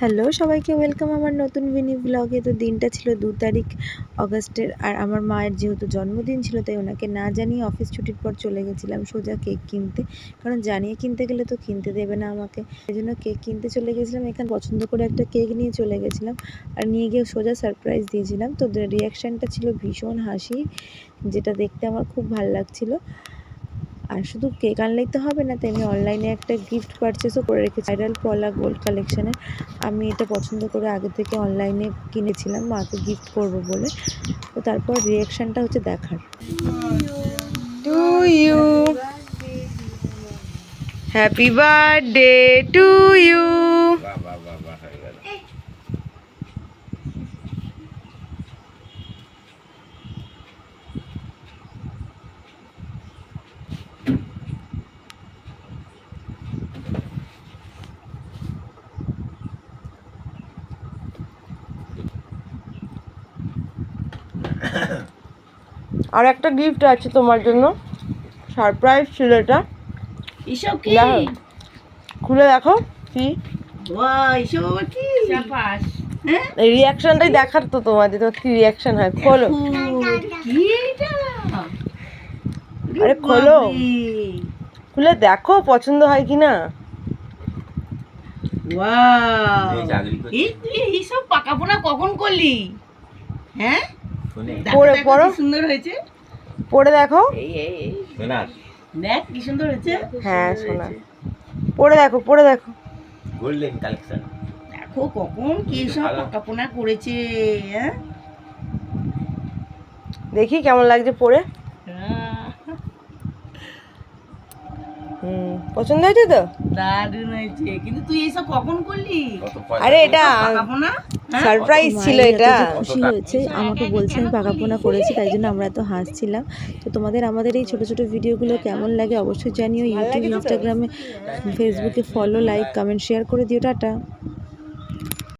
Hello, সবাইকে welcome আমার নতুন মিনি ব্লগে তো দিনটা ছিল দু তারিখ অগস্টের আর আমার মায়ের যেহেতু জন্মদিন ছিল, তাই ওনাকে না জানিয়ে অফিস ছুটির পর চলে গেছিলাম সোজা কেক কিনতে। কারণ জানিয়ে কিনতে গেলে তো কিনতে দেবে না আমাকে। এই জন্য কেক কিনতে চলে গেছিলাম, এখানে পছন্দ করে একটা কেক নিয়ে চলে গেছিলাম। আর নিয়ে গিয়ে সোজা সারপ্রাইজ দিয়েছিলাম। তো রিয়াকশানটা ছিল ভীষণ হাসি, যেটা দেখতে আমার খুব ভালো লাগছিল। আর শুধু কেক আনলেই তো হবে না তাই আমি অনলাইনে একটা গিফট পারচেসও করে রেখেছি। ভাইরাল পলা গোল্ড কালেকশানের আমি এটা পছন্দ করে আগে থেকে অনলাইনে কিনেছিলাম মাকে গিফট করব বলে। তো তারপর রিয়াকশানটা হচ্ছে দেখার। To you happy birthday to you আর একটা গিফট আছে তোমার জন্য। সারপ্রাইজ ছিল এটা। এসব কি? খুলে দেখো কি? এসব আবার কি? চাপাস হ্যাঁ? রিয়াকশনটাই দেখার তো তোমার যে তোমার কি রিয়াকশন হয় খোলো। আরে খোলো। খুলে দেখো পছন্দ হয় কি না? এইসব পাকাপোনা কখন করলি? হ্যাঁ? পরে পরো। সুন্দর হয়েছে। পরে দেখো। এই এই এই। দেখ কি সুন্দর হয়েছে। হ্যাঁ শোনা। পরে দেখো পরে দেখো। গোল্ডেন কালেকশন দেখো কখন কি সব পাকাপোনা করেছে হ্যাঁ? দেখি কেমন লাগছে পরে। হুম পছন্দ হয়েছে তো? দারুণ হয়েছে। কিন্তু তুই এইসব কখন করলি? আরে এটা পাকাপোনা হ্যাঁ? সারপ্রাইজ ছিল এটা। খুশি হয়েছে। আমাকে বলছে আমি পাকাপোনা করেছি তাই জন্য আমরা এত হাসছিলাম। তো তোমাদের আমাদের এই ছোটো ছোটো ভিডিওগুলো কেমন লাগে অবশ্যই জানিও ইউটিউব ইনস্টাগ্রামে ফেসবুকে ফলো লাইক কমেন্ট শেয়ার করে দিও। টাটা।